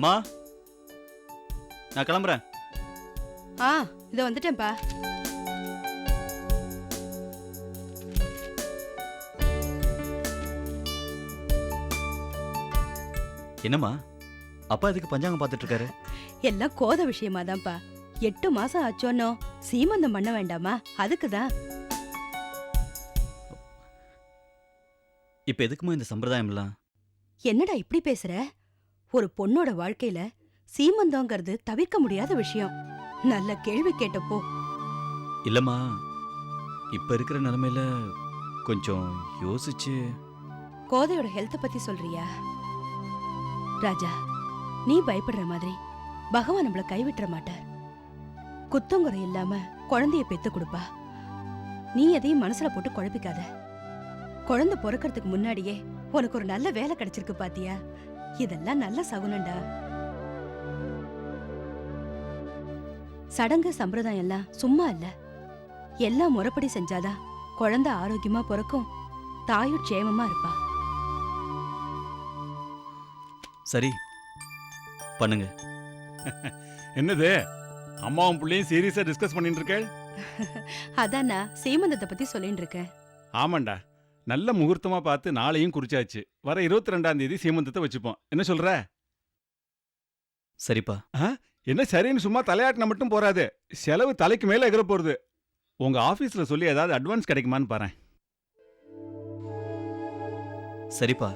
அம்மா. நான் கிளம்புறேன். ஆ இதோ வந்துட்டேன்ப்பா. என்னம்மா? அப்பா எதுக்கு பஞ்சாங்கம் பார்த்துட்டு இருக்காரு எல்லாம் கோத விஷயமா தான்ப்பா எட்டு மாசம் ஆச்சோன்னோ சீமந்தம் பண்ண வேண்டாமா? அதுக்கு தான் இப்போ எதுக்குமா இந்த சம்பிரதாயம்லாம்? என்னடா இப்படி பேசுற? ஒரு பொண்ணோட வாழ்க்கையில சீமந்தங்கிறது தவிர்க்க முடியாத விஷயம். நல்ல கேள்வி கேட்டப்போ. இல்லைம்மா இப்போ இருக்கிற நிலமையில கொஞ்சம் யோசிச்சு. கோதையோட ஹெல்த்த பத்தி சொல்றியா? ராஜா நீ பயப்படுற மாதிரி பகவான் நம்மள கைவிட்டுற மாட்டார். குத்தங்குறை இல்லாம குழந்தைய பெத்து கொடுப்பா. நீ எதையும் மனசுல போட்டு குழப்பிக்காத. குழந்தை பிறக்கறதுக்கு முன்னாடியே உனக்கு ஒரு நல்ல வேலை கிடைச்சிருக்கு பாத்தியா? இதெல்லாம் நல்ல சகுனண்டா சடங்கு சம்பிரதாயம் எல்லாம் சும்மா இல்ல. எல்லாம் முறைப்படி செஞ்சாதான் குழந்தை ஆரோக்கியமா பிறக்கும். தாயும் க்ஷேமமா இருப்பா. சரி பண்ணுங்க. என்னது? அம்மாவும் பிள்ளையும் சீரியஸா டிஸ்கஸ் பண்ணிட்டு இருக்கேள் அதான் நான் சீமந்தத்தை பத்தி சொல்லிட்டு இருக்கேன் ஆமாண்டா. நல்ல முகூர்த்தமா பார்த்து நாளையும் குறிச்சாச்சு. வர இருபத்தி ரெண்டாம் தேதி சீமந்தத்தை வச்சுப்போம். என்ன சொல்ற? சரிப்பா. என்ன சரின்னு சும்மா தலையாட்டின மட்டும் போறாது. செலவு தலைக்கு மேல எகிற போறது. உங்க ஆபீஸ்ல சொல்லி ஏதாவது அட்வான்ஸ் கிடைக்குமான்னு பாறேன். சரிப்பா.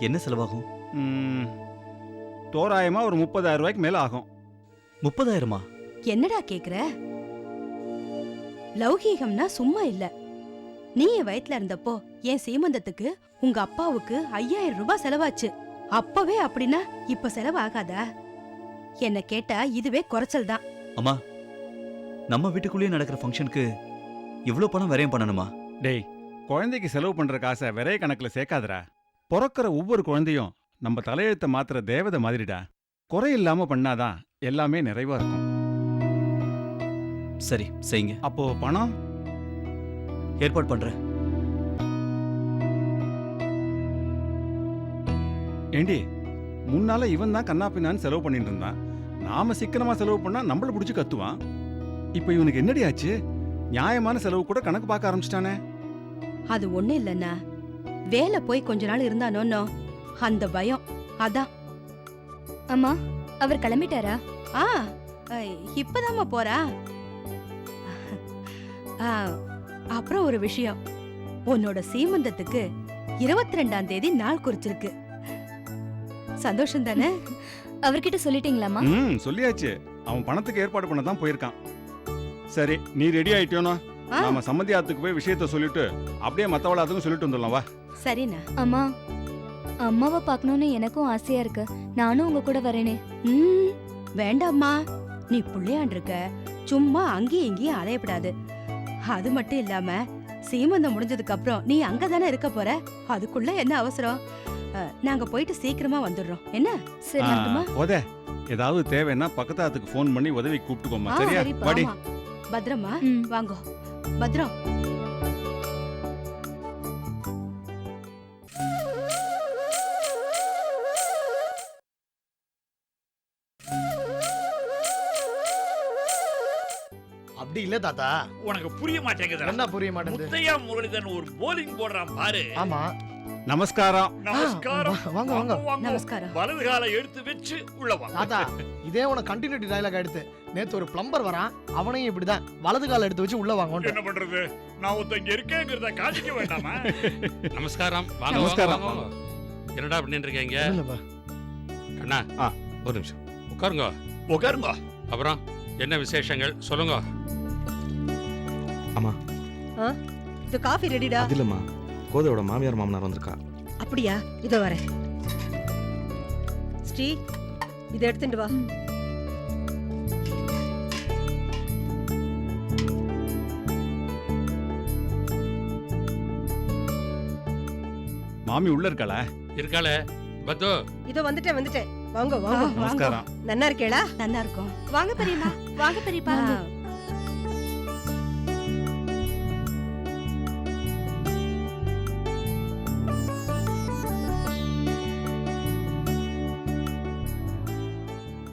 என்ன செலவாகும்? ம், தோராயமா ஒரு முப்பதாயிரம் ரூபாய்க்கு மேல ஆகும். முப்பதாயிரமா? என்னடா கேக்குற? லௌகீகம்னா சும்மா இல்ல. நீ என் வயித்துல இருந்தப்போ என் சீமந்தத்துக்கு உங்க அப்பாவுக்கு ஐயாயிரம் ரூபாய் செலவாச்சு. அப்பவே அப்படின்னா இப்ப செலவாகாதா? என்ன கேட்டா இதுவே குறைச்சல் தான் அம்மா நம்ம வீட்டுக்குள்ளேயே நடக்கிற ஃபங்க்ஷனுக்கு இவ்வளோ பணம் விரயம் பண்ணணுமா? டேய் குழந்தைக்கு செலவு பண்ற காசை விரைய கணக்குல சேர்க்காதடா. பிறக்கிற ஒவ்வொரு குழந்தையும் நம்ம தலையெழுத்தை மாத்துற தேவதை மாதிரிடா. குறை இல்லாம பண்ணாதான் எல்லாமே நிறைவா இருக்கும். சரி செய்யுங்க. அப்போ பணம் ஏற்பாடு பண்றேன். ஏண்டி முன்னால இவன் தான் கண்ணாப்பின்னான்னு செலவு பண்ணிட்டு இருந்தான். நாம சிக்கனமா செலவு பண்ணா நம்மள பிடிச்சு கத்துவான். இப்போ இவனுக்கு என்னடி ஆச்சு? நியாயமான செலவு கூட கணக்கு பார்க்க ஆரம்பிச்சிட்டானே. அது ஒண்ணு இல்லன்னா வேலை போய் கொஞ்ச நாள் இருந்தானோன்னோ அந்த பயம் அதான். அம்மா அவர் கிளம்பிட்டாரா? ஆ ஐ, இப்பதாம்மா போறா. ஆ, அப்புறம் ஒரு விஷயம். உன்னோட சீமந்தத்துக்கு இருபத்தி ரெண்டாம் தேதி நாள் குறிச்சிருக்கு. சந்தோஷம் தானே? அவர்கிட்ட சொல்லிட்டீங்களாம்மா? ம் சொல்லியாச்சு. அவன் பணத்துக்கு ஏற்பாடு பண்ண தான் போயிருக்கான். சரி நீ ரெடி ஆயிட்டியோனா? ஆ, நாம சம்மந்தி ஆத்துக்கு போய் விஷயத்த சொல்லிட்டு அப்படியே மத்தவள அதுக்கும் சொல்லிட்டு வந்துடலாம் வா. சரிண்ணா. அம்மா அம்மாவை பார்க்கணும்னு எனக்கும் ஆசையா இருக்கு. நானும் உங்க கூட வரேனே. ம், வேண்டாம்மா. நீ புள்ளையான் இருக்க சும்மா அங்கேயும் இங்கேயும் அலையப்படாது. அது மட்டும் இல்லாம சீமந்தம் முடிஞ்சதுக்கு அப்புறம் நீ அங்கதானே இருக்க போற? அதுக்குள்ள என்ன அவசரம்? அ, நாங்க போயிட்டு சீக்கிரமா வந்துடுறோம். என்ன? சரி ஆ, வரட்டுமா? உத. ஏதாவது தேவைன்னா பக்கத்து ஆத்துக்கு ஃபோன் பண்ணி உதவி கூப்பிட்டுக்கோமா ஆ, சரியா? சரிப்பா, வாடி. ஆமா. பத்திரமா ம். வாங்கோ. பத்திரம் இல்ல தாத்தா. உனக்கு புரிய மாட்டேங்குது என்ன புரிய மாட்டேங்குது? முத்தையா முரளிதரன் ஒரு போலிங் போடுறான் பாரு. ஆமா. நமஸ்காரம். நமஸ்காரம். வாங்க, வாங்க. நமஸ்காரம். வலது காலை எடுத்து வச்சு உள்ள வா தாத்தா இதே உனக்கு கண்டினியூட்டி டயலாக் எடுத்து. நேத்து ஒரு பிளம்பர் வரான் அவனையும் இப்படிதான் வலது கால எடுத்து வச்சு உள்ள வாங்க என்ன பண்றது? நான் ஒருத்தன் இங்க இருக்கேங்கிறத காட்டிக்க வேண்டாமா? நமஸ்காரம். வாங்க நமஸ்காரம். என்னடா பண்ணிட்டு இருக்கீங்க? இல்லப்பா. அண்ணா ஆ. ஒரு நிமிஷம். உட்காருங்க. உட்காருங்க. அப்புறம் என்ன விசேஷங்கள்? சொல்லுங்க. இது காஃபி ரெடிடா அது இல்லம்மா. கோதையோட மாமியார் மாமனார் வந்திருக்கா. அப்படியா? இதோ வரேன். ஸ்ரீ இதை எடுத்துட்டு வா. மாமி உள்ள இருக்காளா? இருக்காளே. பத்து. இதோ வந்துட்டேன் வந்துட்டேன். வாங்க வாங்க. நமஸ்காரம். நன்னா இருக்கேளா? நல்லா இருக்கும். வாங்க பெரியம்மா வாங்க பெரியப்பா.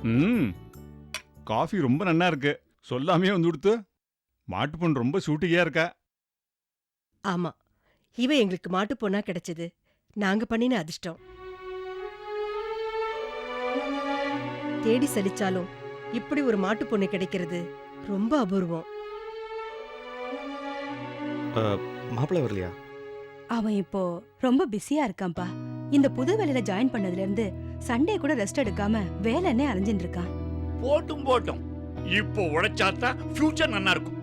ஆ, காஃபி ரொம்ப நன்னா இருக்கு. சொல்லாமே வந்து கொடுத்து மாட்டு பொண்ணு ரொம்ப சூட்டிகையா இருக்கா? ஆமா. இவ எங்களுக்கு மாட்டு பொண்ணா கிடைச்சது. நாங்க பண்ணின அதிர்ஷ்டம். தேடி சலிச்சாலும் இப்படி ஒரு மாட்டு பொண்ணு கிடைக்கிறது ரொம்ப அபூர்வம். மாப்பிள்ளை வரலையா? அவன் இப்போ ரொம்ப பிஸியா இருக்கான்பா. இந்த புது வேலையில ஜாயின் பண்ணதுல இருந்து சண்டே கூட ரெஸ்ட் எடுக்காம வேலைன்னே அலைஞ்சிட்டு இருக்கான். போட்டும் போட்டும். இப்போ உழைச்சாத்தான் ஃபியூச்சர் நல்லா இருக்கும்.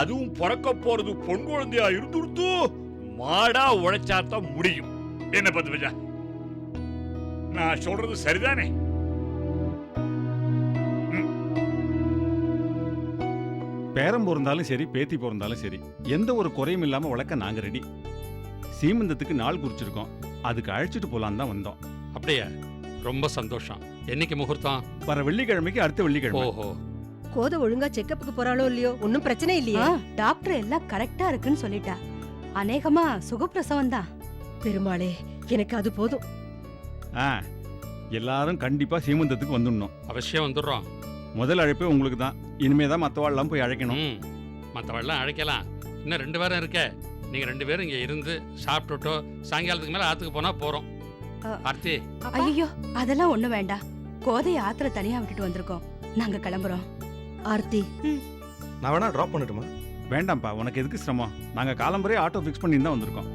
அதுவும் பிறக்க போறது பொன் குழந்தையா இருந்துடுத்து மாடா உழைச்சாத்தான் முடியும். என்ன பத்து பஜா நான் சொல்றது சரிதானே? பேரம் பிறந்தாலும் சரி பேத்தி பிறந்தாலும் சரி எந்த ஒரு குறையும் இல்லாம வளர்க்க நாங்க ரெடி சீமந்தத்துக்கு நாள் குறிச்சிருக்கோம். அதுக்கு அழைச்சிட்டு போலான்னு தான் வந்தோம். அப்படியே? ரொம்ப சந்தோஷம். என்னைக்கு முகூர்த்தம்? வர வெள்ளிக்கிழமைக்கு அடுத்த வெள்ளிக்கிழமை. ஓஹோ. கோதை ஒழுங்கா செக்கப்புக்கு போறாளோ இல்லையோ ஒன்னும் பிரச்சனை இல்லையா. டாக்டர் எல்லாம் கரெக்டா இருக்குன்னு சொல்லிட்டா. அநேகமா சுகப்பிரசவம் தான். பெருமாளே எனக்கு அது போதும். ஆ எல்லாரும் கண்டிப்பா சீமந்தத்துக்கு வந்துடணும். அவசியம் வந்துடுறோம். முதல் அழைப்பே உங்களுக்கு தான் இனிமே தான் மற்றவாள்லாம் போய் அழைக்கணும். ம் மற்றவெல்லாம் அழைக்கலாம். இன்னும் ரெண்டு பேரும் இருக்கே. நீங்கள் ரெண்டு பேரும் இங்கே இருந்து சாப்பிட்டுட்டோ சாயங்காலத்துக்கு மேலே ஆற்றுக்கு போனால் போகிறோம் அ. ஆர்த்தி. ஐயோ அதெல்லாம் ஒண்ணு வேண்டாம். கோதைய ஆத்துல தனியா விட்டுட்டு வந்திருக்கோம். நாங்க கிளம்புறோம். ஆர்த்தி. நான் வேணா ட்ராப் பண்ணட்டுமா? வேண்டாம்ப்பா உனக்கு எதுக்கு சிரமம்? நாங்க காலம்பரே ஆட்டோ ஃபிக்ஸ் பண்ணி தான் வந்திருக்கோம்.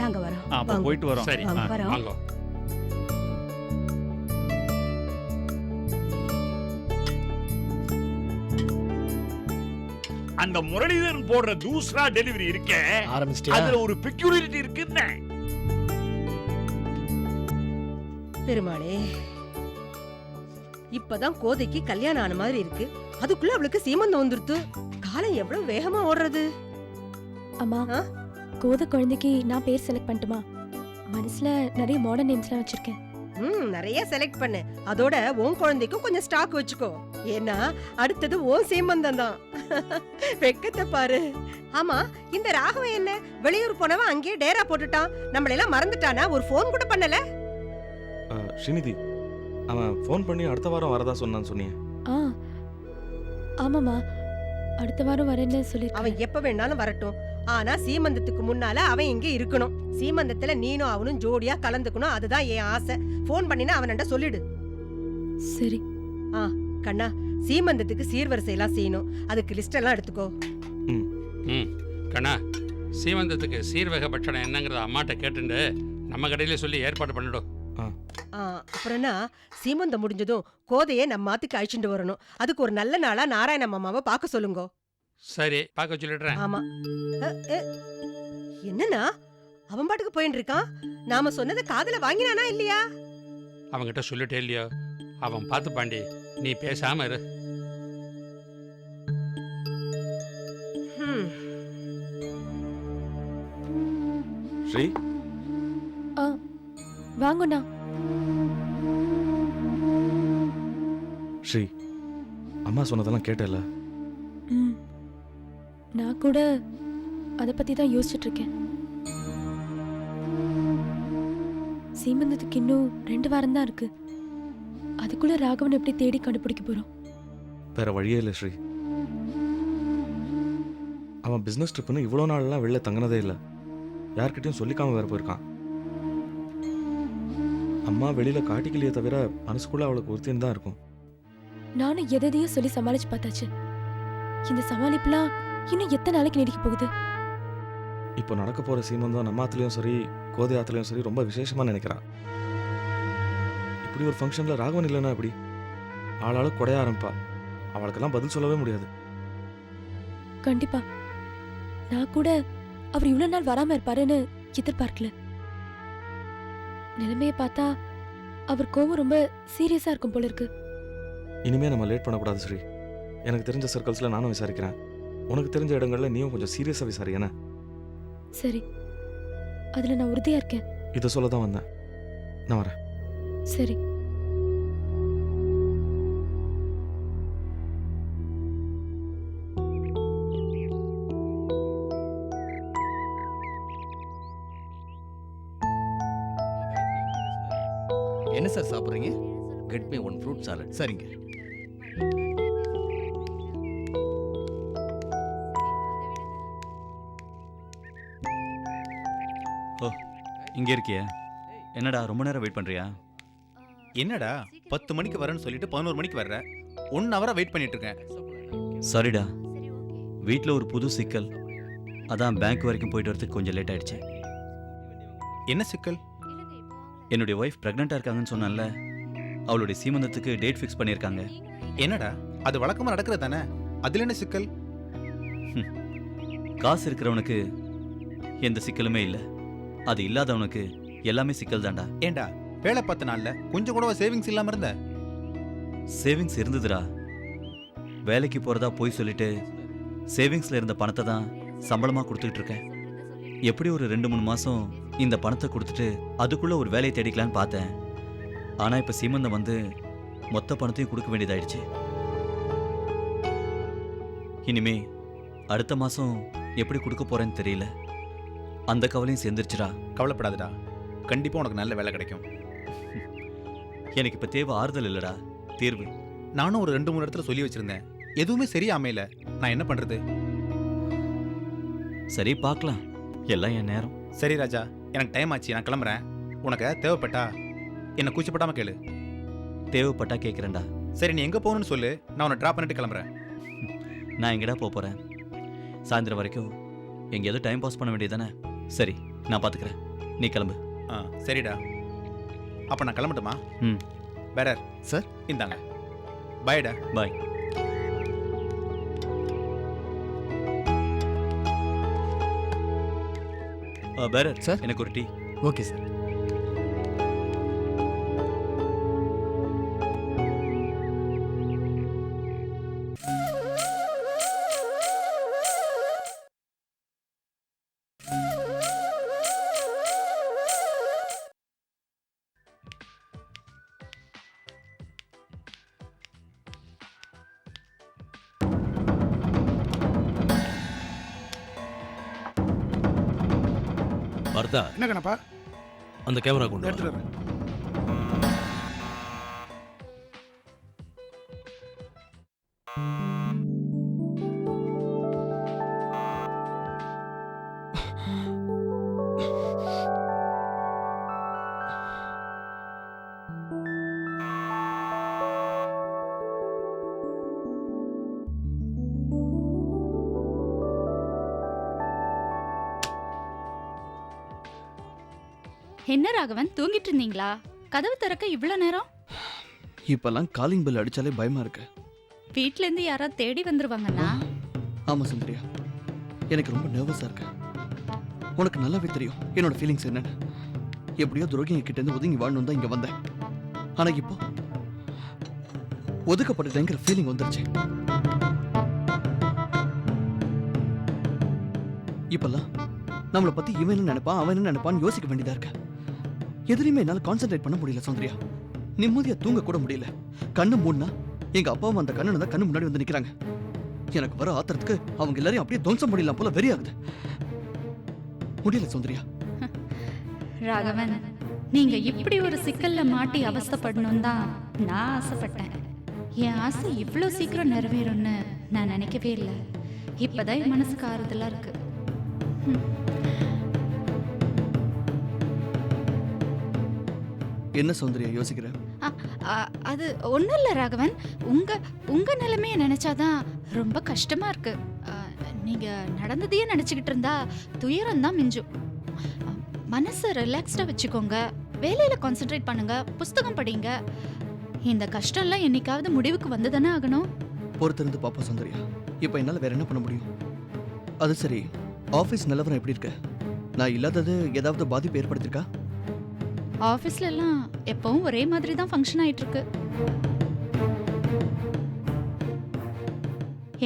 நாங்க வரோம். போயிட்டு வரோம். சரி. வாங்க. அந்த முரளிதரன் போடுற தூசரா டெலிவரி இருக்கே. அதுல ஒரு பெக்யூரிட்டி இருக்குன்னு. பெருமாளே இப்பதான் கோதைக்கு கல்யாணம் ஆன மாதிரி இருக்கு. அதுக்குள்ள அவளுக்கு சீமந்தம் வந்துருத்து. காலம் எவ்வளவு வேகமா ஓடுறது? அம்மா? கோத குழந்தைக்கு நான் பேர் செலக்ட் பண்ணட்டுமா? மனசுல நிறைய மாடர்ன் நேம்ஸ்லாம் வச்சிருக்கேன். ம் நிறைய செலக்ட் பண்ணு. அதோட உன் குழந்தைக்கும் கொஞ்சம் ஸ்டாக் வச்சுக்கோ. ஏன்னா அடுத்தது உன் சீமந்தம் தான். வெக்கத்தை பாரு. ஆமா இந்த ராகவன் என்ன? வெளியூர் போனவன் அங்கேயே டேரா போட்டுட்டான். நம்மள எல்லாம் மறந்துட்டானா? ஒரு ஃபோன் கூட பண்ணல. ஸ்ரீநிதி அவன் ஃபோன் பண்ணி அடுத்த வாரம் வரதா சொன்னான்னு சொன்னியே ஆ ஆமாம்மா. அடுத்த வாரம் வரேன்னு சொல்லியிருக்கான் அவன் எப்ப வேணாலும் வரட்டும். ஆனா சீமந்தத்துக்கு முன்னால அவன் இங்க இருக்கணும். சீமந்தத்துல நீனும் அவனும் ஜோடியா கலந்துக்கணும். அதுதான் என் ஆசை. ஃபோன் பண்ணினா அவன்கிட்ட சொல்லிடு. சரி. கண்ணா சீமந்தத்துக்கு சீர்வரிசை எல்லாம் செய்யணும். அதுக்கு லிஸ்ட் எல்லாம் எடுத்துக்கோ. ம். கண்ணா சீமந்தத்துக்கு சீர்வகை பட்சணம் என்னங்கிறத அம்மாட்ட கேட்டுண்டு நம்ம கடையிலே சொல்லி ஏற்பாடு பண்ணிடும் ஆ, அப்புறம்னா சீமந்தம் முடிஞ்சதும் கோதையை நம்ம மாத்துக்கு அழிச்சுட்டு வரணும். அதுக்கு ஒரு நல்ல நாளா நாராயண மாமாவை பார்க்க சொல்லுங்க. சரி பார்க்க சொல்லிடுறேன். ஆமா. அ, அ, என்னண்ணா? அவன் பாட்டுக்கு போயின்னு இருக்கான். நாம சொன்னதை காதுல வாங்கினானா இல்லையா? அவன்கிட்ட சொல்லிட்டே இல்லையோ? அவன் பார்த்து பாண்டி நீ பேசாம இரு. ஹம். ஸ்ரீ? வாங்கண்ணா. ஸ்ரீ அம்மா சொன்னதெல்லாம் கேட்டல கூட அதை பத்தி தான் யோசிச்சுட்டு இருக்கேன். சீமந்தத்துக்கு இன்னும் ரெண்டு வாரம் தான் இருக்கு. அதுக்குள்ள ராகவன் எப்படி தேடி கண்டுபிடிக்க போறோம்? வேற வழியே இல்லை ஸ்ரீ. அவன் பிஸ்னஸ் ட்ரிப்புன்னு இவ்வளோ நாள்லாம் வெளில தங்கினதே இல்லை. யார்கிட்டயும் சொல்லிக்காம வேற போயிருக்கான். அம்மா வெளியில காட்டிக்கலையே தவிர மனசுக்குள்ள அவளுக்கு ஒருத்தின்னு தான் இருக்கும். நானும் எதையும் சொல்லி சமாளிச்சு பார்த்தாச்சு. இந்த சமாளிப்புலாம் இன்னும் எத்தனை நாளைக்கு நீடிக்க போகுது? இப்போ நடக்க போற சீமந்தம் நம்ம ஆத்துலயும் சரி கோதை ஆத்துலயும் சரி ரொம்ப விசேஷமா நினைக்கிறா இப்படி ஒரு ஃபங்க்ஷன்ல ராகவன் இல்லைன்னா எப்படி? ஆளாளு குடைய ஆரம்பிப்பா. அவளுக்கெல்லாம் பதில் சொல்லவே முடியாது. கண்டிப்பா. நான் கூட அவர் இவ்வளவு நாள் வராம இருப்பாருன்னு எதிர்பார்க்கல. நிலைமையை பார்த்தா அவர் கோவம் ரொம்ப சீரியஸா இருக்கும் போல இருக்கு. இனிமே நம்ம லேட் பண்ணக்கூடாது ஸ்ரீ. எனக்கு தெரிஞ்ச சர்க்கிள்ஸ்ல நானும் விசாரிக்கிறேன். உனக்கு தெரிஞ்ச இடங்கள்ல நீயும் கொஞ்சம் சீரியஸா விசாரி என்ன? சரி. அதுல நான் உறுதியா இருக்கேன். இதை சொல்ல தான் வந்தேன். நான் வரேன். சரி. என்ன சார் சாப்பிட்றீங்க? Get me one fruit salad சரிங்க. இங்கே இருக்கியே. என்னடா ரொம்ப நேரம் வெயிட் பண்ணுறியா என்னடா பத்து மணிக்கு வரேன்னு சொல்லிட்டு பதினோரு மணிக்கு வர்ற? ஒன் ஹவரா வெயிட் பண்ணிட்டு இருக்கேன். சாரிடா. வீட்டில் ஒரு புது சிக்கல். அதான் பேங்க் வரைக்கும் போயிட்டு வரதுக்கு கொஞ்சம் லேட் ஆயிடுச்சு. என்ன சிக்கல்? என்னுடைய ஒய்ஃப் ப்ரெக்னெண்ட்டாக இருக்காங்கன்னு சொன்னான்ல. அவளுடைய சீமந்தத்துக்கு டேட் ஃபிக்ஸ் பண்ணியிருக்காங்க. என்னடா அது வழக்கமா நடக்கிறது தானே அதுல என்ன சிக்கல்? காசு இருக்கிறவனுக்கு எந்த சிக்கலுமே இல்லை. அது இல்லாதவனுக்கு எல்லாமே சிக்கல் தான்டா ஏண்டா வேலை பார்த்த நாள்ல கொஞ்சம் கூட சேவிங்ஸ் இல்லாம இருந்த? சேவிங்ஸ் இருந்ததுடா. வேலைக்கு போகிறதா போய் சொல்லிட்டு சேவிங்ஸில் இருந்த பணத்தை தான் சம்பளமாக கொடுத்துக்கிட்டு இருக்கேன். எப்படி ஒரு ரெண்டு மூணு மாதம் இந்த பணத்தை கொடுத்துட்டு அதுக்குள்ளே ஒரு வேலையை தேடிக்கலான்னு பார்த்தேன். ஆனால் இப்போ சீமந்தம் வந்து மொத்த பணத்தையும் கொடுக்க வேண்டியதாயிடுச்சு. இனிமே அடுத்த மாதம் எப்படி கொடுக்க போகிறேன்னு தெரியல. அந்த கவலையும் சேர்ந்துருச்சுடா. கவலைப்படாதடா. கண்டிப்பா உனக்கு நல்ல வேலை கிடைக்கும். எனக்கு இப்போ தேவை ஆறுதல் இல்லைடா. தீர்வு. நானும் ஒரு ரெண்டு மூணு இடத்துல சொல்லி வச்சிருந்தேன். எதுவுமே சரியா அமையல நான் என்ன பண்றது? சரி பார்க்கலாம். எல்லாம் என் நேரம். சரி ராஜா. எனக்கு டைம் ஆச்சு. நான் கிளம்புறேன். உனக்கு தேவைப்பட்டா? என்ன கூச்சப்படாம கேளு. தேவைப்பட்டா கேட்குறேன்டா சரி நீ எங்க போகணும்னு சொல்லு. நான் உன்னை ட்ராப் பண்ணிட்டு கிளம்புறேன். நான் எங்கடா போக போகிறேன் சாயந்தரம் வரைக்கும் எங்கேயாவது டைம் பாஸ் பண்ண வேண்டியதானே சரி நான் பார்த்துக்கிறேன் நீ கிளம்பு. ஆ சரிடா. அப்ப நான் கிளம்பட்டுமா? ம். Bearer sir. இந்தாங்க. பாய்டா பாய். பேரர் சார்? எனக்கு ஒரு டீ. Okay sir. பரதா என்ன கணப்பா அந்த கேமரா கொண்டு. எடுத்துட்டு வரேன் என்ன ராகவன் தூங்கிட்டு இருந்தீங்களா? கதவு திறக்க இவ்ளோ நேரம்? இப்பெல்லாம் காலிங் பெல் அடிச்சாலே பயமா இருக்கு. வீட்ல இருந்து யாராவது தேடி வந்துருவாங்கண்ணா ஆமா சுந்தரியா எனக்கு ரொம்ப நர்வஸா இருக்கு. உனக்கு நல்லாவே தெரியும் என்னோட ஃபீலிங்ஸ் என்னன்னு. எப்படியோ துரோகிங்க கிட்ட இருந்து ஒதுங்கி வாழணும் தான் இங்க வந்தேன். ஆனா இப்போ ஒதுக்கப்பட்டுட்டேங்கிற ஃபீலிங் வந்துருச்சு. இப்பெல்லாம் நம்மளை பத்தி இவன் என்ன நினைப்பான் அவன் என்ன நினைப்பான்னு யோசிக்க வேண்டியதா இருக்கு. எதுலையுமே என்னால கான்சென்ட்ரேட் பண்ண முடியல சௌந்தர்யா. நிம்மதியா தூங்க கூட முடியல. கண்ணு மூணா எங்க அப்பாவும் அந்த கண்ணனை தான் கண்ணு முன்னாடி வந்து நிக்கிறாங்க. எனக்கு வர ஆத்திரத்துக்கு அவங்க எல்லாரையும் அப்படியே துவம்சம் முடியலாம் போல வெறி ஆகுது முடியல சௌந்தர்யா. ராகவன் நீங்க இப்படி ஒரு சிக்கல்ல மாட்டி அவஸ்தப்படணும் தான் நான் ஆசைப்பட்டேன். என் ஆசை இவ்வளோ சீக்கிரம் நிறைவேறும்னு நான் நினைக்கவே இல்லை. இப்பதான் என் மனசுக்கு ஆறுதலா இருக்கு. என்ன சௌந்தர்யா யோசிக்கிற? அது ஒன்றும் இல்லை ராகவன். உங்க உங்க நிலைமையை நினைச்சாதான் ரொம்ப கஷ்டமா இருக்கு. அ, நீங்க நடந்ததையே நினைச்சுக்கிட்டு இருந்தா துயரம் தான் மிஞ்சும். மனசை ரிலாக்ஸ்டா வச்சுக்கோங்க. வேலையில கான்சென்ட்ரேட் பண்ணுங்க. புஸ்தகம் படிங்க. இந்த கஷ்டம்லாம் என்னைக்காவது முடிவுக்கு வந்துதானே ஆகணும்? பொறுத்திருந்து பாப்போம் சௌந்தர்யா. இப்போ என்னால வேற என்ன பண்ண முடியும்? அது சரி ஆபீஸ் நிலவரம் எப்படி இருக்கு? நான் இல்லாதது ஏதாவது பாதிப்பு ஏற்படுத்திருக்கா? ஆஃபீஸ்ல எல்லாம் எப்பவும் ஒரே மாதிரி தான் ஃபங்க்ஷன் ஆயிட்டு இருக்கு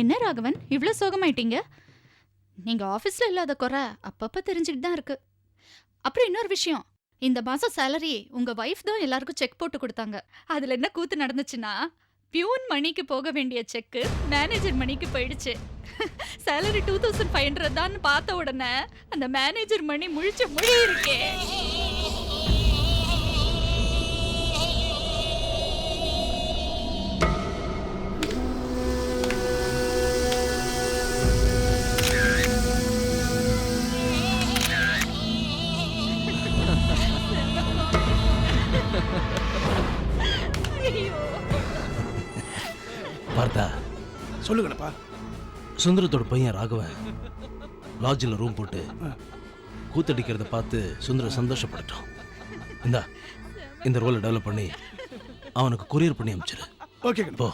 என்ன ராகவன் இவ்வளோ சோகமாயிட்டீங்க? நீங்கள் ஆஃபீஸில் இல்லாத குறை அப்பப்போ தெரிஞ்சுக்கிட்டு தான் இருக்கு. அப்புறம் இன்னொரு விஷயம் இந்த மாதம் சேலரி உங்கள் ஒய்ஃப் தான் எல்லாருக்கும் செக் போட்டு கொடுத்தாங்க. அதில் என்ன கூத்து நடந்துச்சுன்னா பியூன் மணிக்கு போக வேண்டிய செக்கு மேனேஜர் மணிக்கு போயிடுச்சு. Salary two thousand five hundred தான் பார்த்த உடனே அந்த மேனேஜர் மணி முழிச்ச மொழி இருக்கே சொல்லுங்கடப்பா. சுந்தரத்தோட பையன் ராகவன். லாட்ஜில் ரூம் போட்டு கூத்தடிக்கிறத பார்த்து சுந்தரம் சந்தோஷப்படட்டும். இந்தா இந்த ரோலை டெவலப் பண்ணி அவனுக்கு கொரியர் பண்ணி அனுப்பிச்சிரு ஓகே போ.